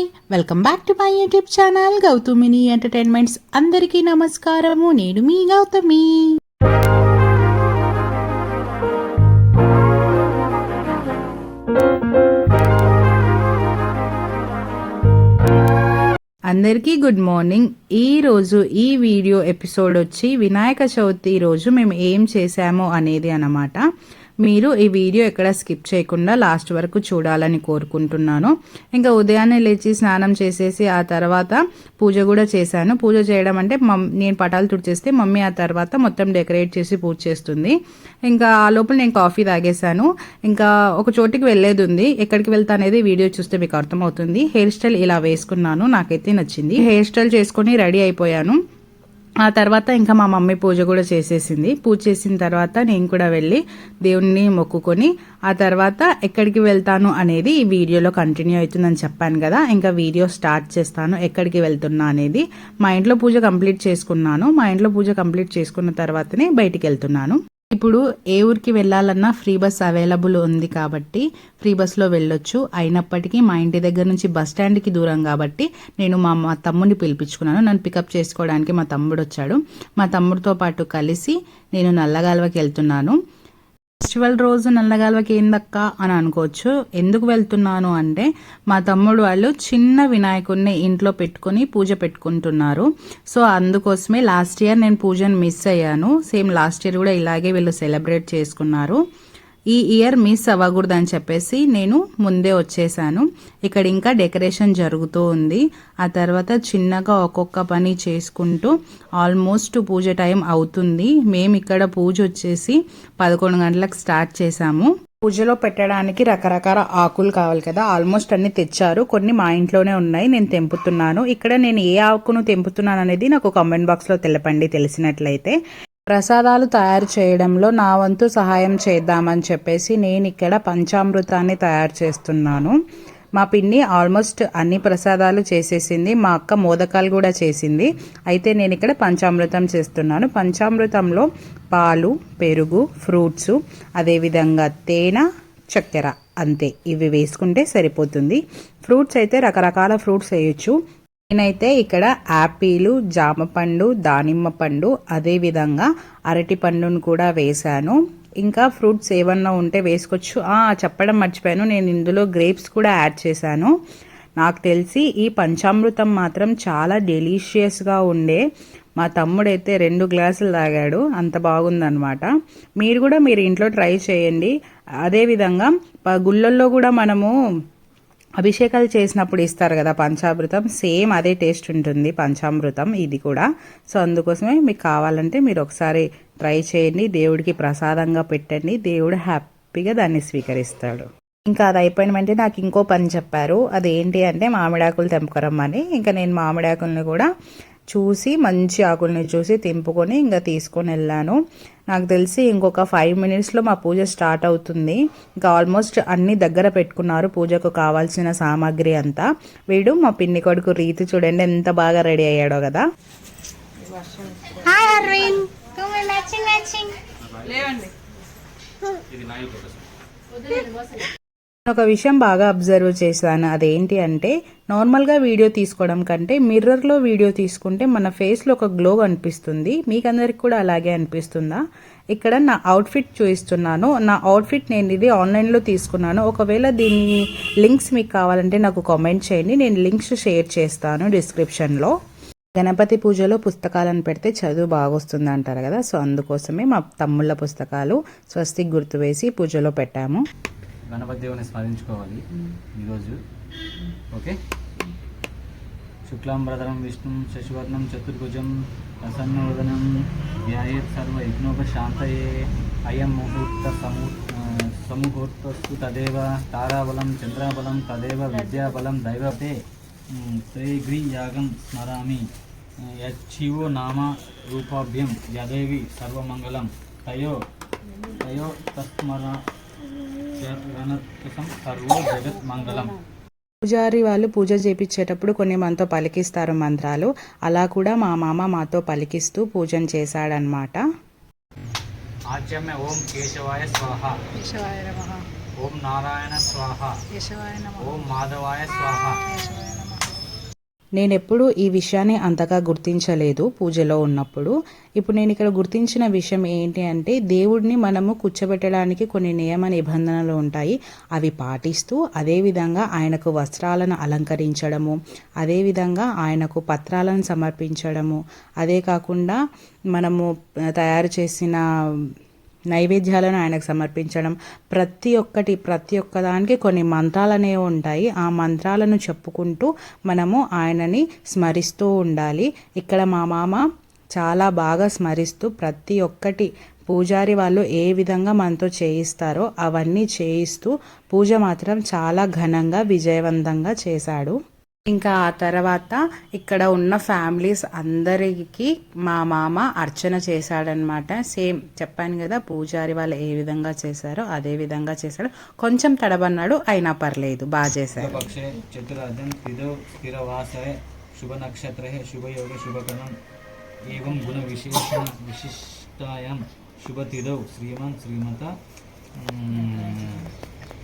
Hi welcome back to my YouTube channel Gautamini entertainments అందరికీ నమస్కారము. నేను మీ గౌతమి. అందరికీ గుడ్ మార్నింగ్. ఈ రోజు ఈ వీడియో ఎపిసోడ్ వచ్చి వినాయక చవితి రోజు మేము ఏం చేశాము అనేది అన్నమాట. మీరు ఈ వీడియో ఎక్కడ స్కిప్ చేయకుండా లాస్ట్ వరకు చూడాలని కోరుకుంటున్నాను. ఇంకా ఉదయాన్నే లేచి స్నానం చేసేసి ఆ తర్వాత పూజ కూడా చేశాను. పూజ చేయడం అంటే మమ్ నేను పటాలు తుడిచేస్తే మమ్మీ ఆ తర్వాత మొత్తం డెకరేట్ చేసి పూజ చేస్తుంది. ఇంకా ఆ లోపల నేను కాఫీ తాగేశాను. ఇంకా ఒక చోటికి వెళ్ళేది ఉంది. ఎక్కడికి వెళ్తా అనేది వీడియో చూస్తే మీకు అర్థమవుతుంది. హెయిర్ స్టైల్ ఇలా వేసుకున్నాను. నాకైతే నచ్చింది. హెయిర్ స్టైల్ చేసుకొని రెడీ అయిపోయాను. ఆ తర్వాత ఇంకా మా మమ్మీ పూజ కూడా చేసేసింది. పూజ చేసిన తర్వాత నేను కూడా వెళ్ళి దేవుణ్ణి మొక్కుకొని ఆ తర్వాత ఎక్కడికి వెళ్తాను అనేది ఈ వీడియోలో కంటిన్యూ అవుతుందని చెప్పాను కదా. ఇంకా వీడియో స్టార్ట్ చేస్తాను ఎక్కడికి వెళ్తున్నా అనేది. మా ఇంట్లో పూజ కంప్లీట్ చేసుకున్నాను. మా ఇంట్లో పూజ కంప్లీట్ చేసుకున్న తర్వాతనే బయటికి వెళ్తున్నాను. ఇప్పుడు ఏ ఊరికి వెళ్ళాలన్నా ఫ్రీ బస్ అవైలబుల్ ఉంది కాబట్టి ఫ్రీ బస్లో వెళ్ళొచ్చు. అయినప్పటికీ మా ఇంటి దగ్గర నుంచి బస్ స్టాండ్కి దూరం కాబట్టి నేను మా మా తమ్ముడిని పిలిపించుకున్నాను. నన్ను పికప్ చేసుకోవడానికి మా తమ్ముడు వచ్చాడు మా తమ్ముడితో పాటు కలిసి నేను నల్లగాల్వకి వెళ్తున్నాను. ఫెస్టివల్ రోజు నల్లగాల్వకి ఏందక్క అని అనుకోవచ్చు. ఎందుకు వెళ్తున్నాను అంటే మా తమ్ముడు వాళ్ళు చిన్న వినాయకుడిని ఇంట్లో పెట్టుకొని పూజ పెట్టుకుంటున్నారు. సో అందుకోసమే లాస్ట్ ఇయర్ నేను పూజను మిస్ అయ్యాను. సేమ్ లాస్ట్ ఇయర్ కూడా ఇలాగే వీళ్ళు సెలబ్రేట్ చేసుకున్నారు. ఈ ఇయర్ మిస్ అవ్వకూడదని చెప్పేసి నేను ముందే వచ్చేసాను. ఇక్కడ ఇంకా డెకరేషన్ జరుగుతూ ఉంది. ఆ తర్వాత చిన్నగా ఒక్కొక్క పని చేసుకుంటూ ఆల్మోస్ట్ పూజ టైం అవుతుంది. మేము ఇక్కడ పూజ వచ్చేసి పదకొండు గంటలకు స్టార్ట్ చేసాము. పూజలో పెట్టడానికి రకరకాల ఆకులు కావాలి కదా. ఆల్మోస్ట్ అన్ని తెచ్చారు. కొన్ని మా ఇంట్లోనే ఉన్నాయి. నేను తెంపుతున్నాను. ఇక్కడ నేను ఏ ఆకును తెంపుతున్నాను అనేది నాకు కామెంట్ బాక్స్లో తెలపండి తెలిసినట్లయితే. ప్రసాదాలు తయారు చేయడంలో నా వంతు సహాయం చేద్దామని చెప్పేసి నేను ఇక్కడ పంచామృతాన్ని తయారు చేస్తున్నాను. మా పిన్ని ఆల్మోస్ట్ అన్ని ప్రసాదాలు చేసేసింది. మా అక్క మోదకాలు కూడా చేసింది. అయితే నేను ఇక్కడ పంచామృతం చేస్తున్నాను. పంచామృతంలో పాలు పెరుగు ఫ్రూట్స్ అదేవిధంగా తేనె చక్కెర అంతే. ఇవి వేసుకుంటే సరిపోతుంది. ఫ్రూట్స్ అయితే రకరకాల ఫ్రూట్స్ వేయచ్చు. నేనైతే ఇక్కడ యాపిల్ జామ పండు దానిమ్మ పండు అదేవిధంగా అరటి పండును కూడా వేశాను. ఇంకా ఫ్రూట్స్ ఏమన్నా ఉంటే వేసుకోవచ్చు. చెప్పడం మర్చిపోయాను. నేను ఇందులో గ్రేప్స్ కూడా యాడ్ చేశాను. నాకు తెలిసి ఈ పంచామృతం మాత్రం చాలా డెలీషియస్గా ఉండే. మా తమ్ముడైతే రెండు గ్లాసులు తాగాడు. అంత బాగుందనమాట మీరు కూడా మీరు ఇంట్లో ట్రై చేయండి. అదేవిధంగా గుళ్ళల్లో కూడా మనము అభిషేకాలు చేసినప్పుడు ఇస్తారు కదా పంచామృతం సేమ్ అదే టేస్ట్ ఉంటుంది పంచామృతం ఇది కూడా. సో అందుకోసమే మీకు కావాలంటే మీరు ఒకసారి ట్రై చేయండి దేవుడికి ప్రసాదంగా పెట్టండి దేవుడు హ్యాపీగా దాన్ని స్వీకరిస్తాడు. ఇంకా అది అయిపోయిన వెంటనే నాకు ఇంకో పని చెప్పారు అది ఏంటి అంటే మామిడాకులు తెంపుకరమ్మని. ఇంకా నేను మామిడాకులను కూడా చూసి మంచి ఆకుల్ని చూసి తెంపుకొని ఇంకా తీసుకొని వెళ్ళాను. నాకు తెలిసి ఇంకొక ఫైవ్ మినిట్స్లో మా పూజ స్టార్ట్ అవుతుంది. ఇంకా ఆల్మోస్ట్ అన్ని దగ్గర పెట్టుకున్నారు పూజకు కావాల్సిన సామాగ్రి అంతా. వీడు మా పిన్ని కొడుకు రీతి చూడండి ఎంత బాగా రెడీ అయ్యాడో కదా. ఒక విషయం బాగా అబ్జర్వ్ చేశాను. అదేంటి అంటే నార్మల్గా వీడియో తీసుకోవడం కంటే మిర్రర్లో వీడియో తీసుకుంటే మన ఫేస్లో ఒక గ్లో అనిపిస్తుంది. మీకు అందరికి కూడా అలాగే అనిపిస్తుందా? ఇక్కడ నా అవుట్ఫిట్ చూపిస్తున్నాను. నా అవుట్ఫిట్ నేను ఇది ఆన్లైన్లో తీసుకున్నాను. ఒకవేళ దీని లింక్స్ మీకు కావాలంటే నాకు కామెంట్ చేయండి. నేను లింక్స్ షేర్ చేస్తాను డిస్క్రిప్షన్లో గణపతి పూజలో పుస్తకాలను పెడితే చదువు బాగొస్తుంది అంటారు కదా. సో అందుకోసమే మా తమ్ముళ్ళ పుస్తకాలు స్వస్తికి గుర్తు వేసి పూజలో పెట్టాము. గణపతి దేవుని స్మరించుకోవాలి. ఈరోజు. ఓకే? శుక్లాంబరధరం విష్ణు శశివర్ణం చతుర్భుజం ప్రసన్నవదనం ధ్యాయేత్ సర్వ యజ్ఞోపశాంతయే అయం ముహూర్త సమూ సముహూర్తస్తు తదేవ తారాబలం చంద్రాబలం తదేవ విద్యాబలం దైవతే. త్రేగ్రి యాగం స్మరామి. యచ్చివో నామ రూపాభ్యం యదేవి సర్వమంగళం. తయో తయో తస్మర పూజారి వాళ్ళు పూజ చేపించేటప్పుడు కొన్ని మనతో పలికిస్తారు మంత్రాలు. అలా కూడా మా మామ మాతో పలికిస్తూ పూజను చేశాడనమాట ఆచ్యమ్య ఓం కేశవాయ స్వాహ. కేశవాయ నమ. ఓం నారాయణ స్వాహ. కేశవాయ ఓం మాధవాయ స్వాహ. నేనెప్పుడు నేను ఈ విషయాన్ని అంతగా గుర్తించలేదు పూజలో ఉన్నప్పుడు. ఇప్పుడు నేను ఇక్కడ గుర్తించిన విషయం ఏంటి అంటే దేవుడిని మనము కూర్చోబెట్టడానికి కొన్ని నియమ నిబంధనలు ఉంటాయి. అవి పాటిస్తూ అదేవిధంగా ఆయనకు వస్త్రాలను అలంకరించడము అదేవిధంగా ఆయనకు పత్రాలను సమర్పించడము. అదే కాకుండా మనము తయారు చేసిన నైవేద్యాలను ఆయనకు సమర్పించడం. ప్రతి ఒక్కటి ప్రతి ఒక్కదానికి కొన్ని మంత్రాలు అనేవి ఉంటాయి. ఆ మంత్రాలను చెప్పుకుంటూ మనము ఆయనని స్మరిస్తూ ఉండాలి. ఇక్కడ మా మామ చాలా బాగా స్మరిస్తూ ప్రతి ఒక్కటి పూజారి వాళ్ళు ఏ విధంగా మనతో చేయిస్తారో అవన్నీ చేయిస్తూ పూజ మాత్రం చాలా ఘనంగా విజయవంతంగా చేశాడు. ఇంకా ఆ తర్వాత ఇక్కడ ఉన్న ఫ్యామిలీస్ అందరికీ మా మామ అర్చన చేశాడనమాట సేమ్ చెప్పాను కదా పూజారి వాళ్ళు ఏ విధంగా చేశారో అదే విధంగా చేశాడు. కొంచెం తడబన్నాడు అయినా పర్లేదు బాగా చేశారు శుభ శుభయోగ ఏం గుణ విశేష విశిష్టాయం శుభతిథౌ శ్రీమాన్ శ్రీమత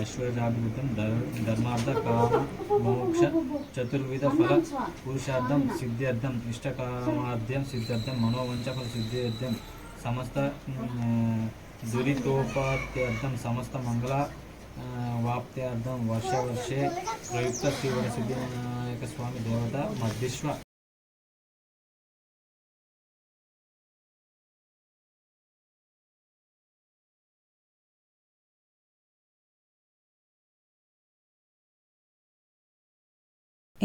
ఐశ్వర్యాభివృద్ధం ధర్మార్థ కామ మోక్ష చతుర్విధ ఫల పురుషార్థం సిద్ధ్యర్థం ఇష్టకామార్థ్యం సిద్ధ్యర్థం మనోవంచ ఫల సిద్ధ్యర్థం. సమస్త దురితోపార్థ్యర్థం సమస్త మంగళ వాప్త్యర్థం వర్ష వర్షే ప్రయుక్త శ్రీవర సిద్ధినాయక స్వామి దేవత మధ్యశ్వ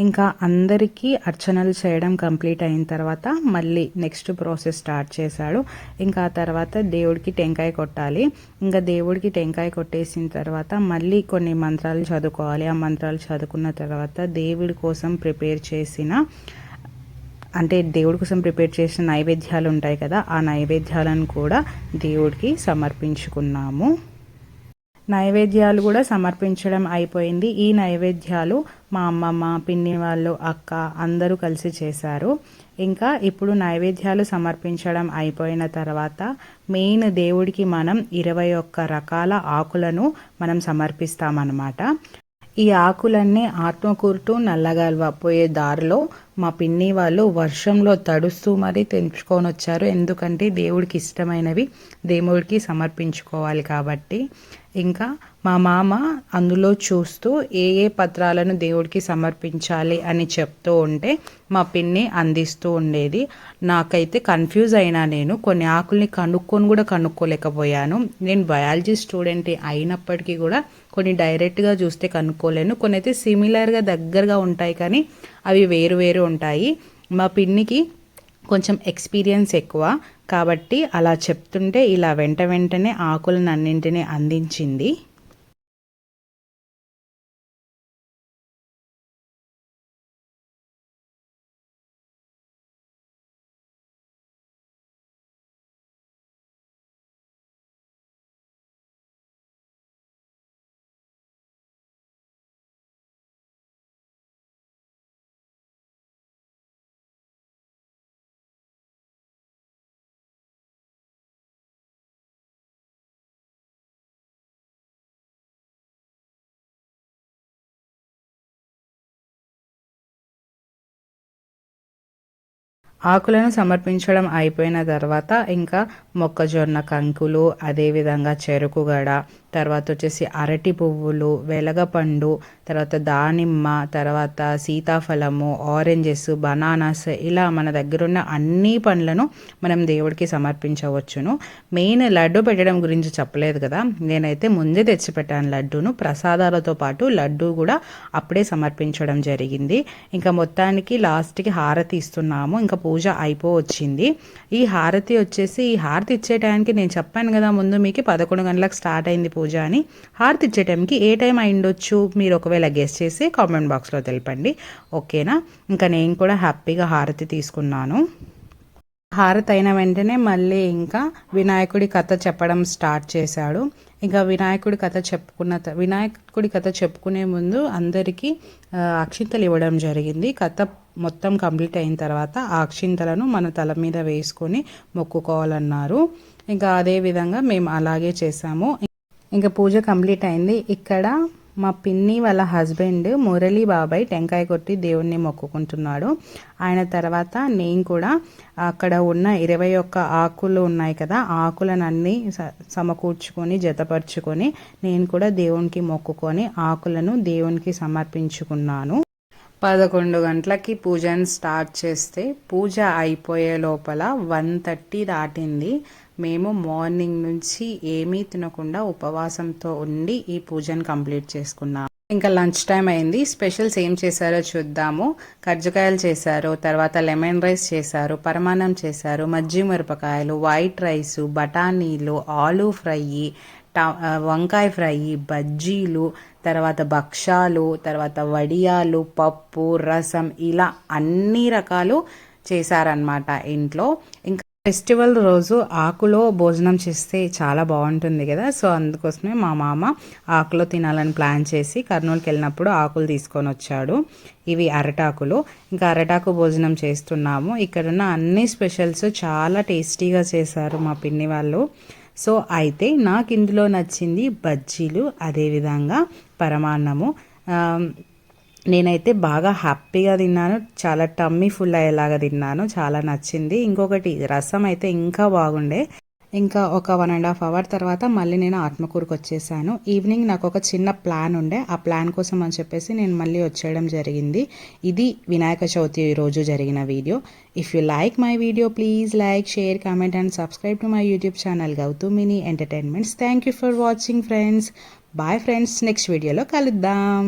ఇంకా అందరికీ అర్చనలు చేయడం కంప్లీట్ అయిన తర్వాత మళ్ళీ నెక్స్ట్ ప్రాసెస్ స్టార్ట్ చేశాడు. ఇంకా ఆ తర్వాత దేవుడికి టెంకాయ కొట్టాలి. ఇంకా దేవుడికి టెంకాయ కొట్టేసిన తర్వాత మళ్ళీ కొన్ని మంత్రాలు చదువుకోవాలి. ఆ మంత్రాలు చదువుకున్న తర్వాత దేవుడి కోసం ప్రిపేర్ చేసిన అంటే దేవుడి కోసం ప్రిపేర్ చేసిన నైవేద్యాలు ఉంటాయి కదా ఆ నైవేద్యాలను కూడా దేవుడికి సమర్పించుకున్నాము. నైవేద్యాలు కూడా సమర్పించడం అయిపోయింది. ఈ నైవేద్యాలు మా అమ్మమ్మ పిన్ని వాళ్ళు అక్క అందరూ కలిసి చేశారు. ఇంకా ఇప్పుడు నైవేద్యాలు సమర్పించడం అయిపోయిన తర్వాత మెయిన్ దేవుడికి మనం ఇరవై ఒక్క రకాల ఆకులను మనం సమర్పిస్తామన్నమాట. ఈ ఆకులన్నీ ఆత్మకూరుతూ నల్లగల్వ పోయే దారిలో మా పిన్ని వాళ్ళు వర్షంలో తడుస్తూ మరీ తెంచుకొని వచ్చారు ఎందుకంటే దేవుడికి ఇష్టమైనవి దేవుడికి సమర్పించుకోవాలి కాబట్టి. ఇంకా మా మామ అందులో చూస్తూ ఏ ఏ పత్రాలను దేవుడికి సమర్పించాలి అని చెప్తూ ఉంటే మా పిన్ని అందిస్తూ ఉండేది. నాకైతే కన్ఫ్యూజ్ అయినా నేను కొన్ని ఆకుల్ని కనుక్కొని కూడా కనుక్కోలేకపోయాను. నేను బయాలజీ స్టూడెంట్ అయినప్పటికీ కూడా కొన్ని డైరెక్ట్గా చూస్తే కనుక్కోలేను. కొన్ని అయితే సిమిలర్గా దగ్గరగా ఉంటాయి కానీ అవి వేరు వేరు ఉంటాయి. మా పిన్నికి కొంచెం ఎక్స్పీరియన్స్ ఎక్కువ. కాబట్టి అలా చెప్తుంటే ఇలా వెంట వెంటనే ఆకులను అన్నింటినీ అందించింది. ఆకులను సమర్పించడం అయిపోయిన తర్వాత ఇంకా మొక్కజొన్న కంకులు అదేవిధంగా చెరుకుగడ తర్వాత వచ్చేసి అరటి పువ్వులు వెలగపండు తర్వాత దానిమ్మ తర్వాత సీతాఫలము ఆరెంజెస్ బనానాస్ ఇలా మన దగ్గర ఉన్న అన్ని పండ్లను మనం దేవుడికి సమర్పించవచ్చును. మెయిన్ లడ్డు పెట్టడం గురించి చెప్పలేదు కదా. నేనైతే ముందే తెచ్చిపెట్టాను లడ్డూను. ప్రసాదాలతో పాటు లడ్డు కూడా అప్పుడే సమర్పించడం జరిగింది. ఇంకా మొత్తానికి లాస్ట్కి హారతి ఇస్తున్నాము. ఇంకా పూజ అయిపోవచ్చింది. ఈ హారతి వచ్చేసి ఈ హారతి ఇచ్చే టైంకి నేను చెప్పాను కదా ముందు మీకు పదకొండు గంటలకు స్టార్ట్ అయింది పూజ అని హారతి ఇచ్చే టైంకి ఏ టైం అయిండొచ్చు? మీరు ఒకవేళ గెస్ట్ చేసి కామెంట్ బాక్స్లో తెలపండి. ఓకేనా? ఇంకా నేను కూడా హ్యాపీగా హారతి తీసుకున్నాను. హారతి అయిన వెంటనే మళ్ళీ ఇంకా వినాయకుడి కథ చెప్పడం స్టార్ట్ చేశాడు. ఇంకా వినాయకుడి కథ చెప్పుకున్న త- వినాయకుడి కథ చెప్పుకునే ముందు అందరికీ అక్షింతలు ఇవ్వడం జరిగింది. కథ మొత్తం కంప్లీట్ అయిన తర్వాత ఆ అక్షింతలను మన తల మీద వేసుకొని మొక్కుకోవాలన్నారు. ఇంకా అదే విధంగా మేము అలాగే చేసాము ఇంకా పూజ కంప్లీట్ అయింది. ఇక్కడ మా పిన్ని వాళ్ళ హస్బెండ్ మురళీ బాబాయ్ టెంకాయ కొట్టి దేవుణ్ణి మొక్కుకుంటున్నాడు. ఆయన తర్వాత నేను కూడా అక్కడ ఉన్న ఇరవై ఒక్క ఆకులు ఉన్నాయి కదా ఆకులనన్నీ స- సమకూర్చుకొని జతపరుచుకొని నేను కూడా దేవునికి మొక్కుకొని ఆకులను దేవునికి సమర్పించుకున్నాను. పదకొండు గంటలకి పూజను స్టార్ట్ చేస్తే పూజ అయిపోయే లోపల వన్ థర్టీ దాటింది. మేము మార్నింగ్ నుంచి ఏమీ తినకుండా ఉపవాసంతో ఉండి ఈ పూజను కంప్లీట్ చేసుకున్నాం. ఇంకా లంచ్ టైం అయింది. స్పెషల్స్ ఏం చేశారో చూద్దాము. కజ్జికాయలు చేశారు తర్వాత లెమన్ రైస్ చేశారు పరమాన్నం చేశారు మజ్జి మిరపకాయలు వైట్ రైస్ బఠానీలు ఆలూ ఫ్రై వంకాయ ఫ్రై బజ్జీలు తర్వాత భక్షాలు తర్వాత వడియాలు పప్పు రసం ఇలా అన్ని రకాలు చేశారనమాట ఇంట్లో. ఇంకా ఫెస్టివల్ రోజు ఆకులో భోజనం చేస్తే చాలా బాగుంటుంది కదా. సో అందుకోసమే మా మామ ఆకులో తినాలని ప్లాన్ చేసి కర్నూలుకి వెళ్ళినప్పుడు ఆకులు తీసుకొని వచ్చాడు. ఇవి అరటాకులు. ఇంకా అరటాకు భోజనం చేస్తున్నాము. ఇక్కడున్న అన్ని స్పెషల్స్ చాలా టేస్టీగా చేశారు మా పిన్ని వాళ్ళు. సో అయితే నాకు ఇందులో నచ్చింది బజ్జీలు అదేవిధంగా పరమాన్నము. నేనైతే బాగా హ్యాపీగా తిన్నాను. చాలా టమ్మీ ఫుల్ అయ్యేలాగా తిన్నాను. చాలా నచ్చింది. ఇంకొకటి రసం అయితే ఇంకా బాగుండే. ఇంకా ఒక వన్ అండ్ హాఫ్ అవర్ తర్వాత మళ్ళీ నేను ఆత్మకూరుకు వచ్చేసాను. ఈవినింగ్ నాకు ఒక చిన్న ప్లాన్ ఉండే. ఆ ప్లాన్ కోసం అని చెప్పేసి నేను మళ్ళీ వచ్చేయడం జరిగింది. ఇది వినాయక చవితి రోజు జరిగిన video if you like my video please like share comment and subscribe to my YouTube channel Gautamini entertainments thank you for watching friends bye friends next వీడియోలో కలుద్దాం.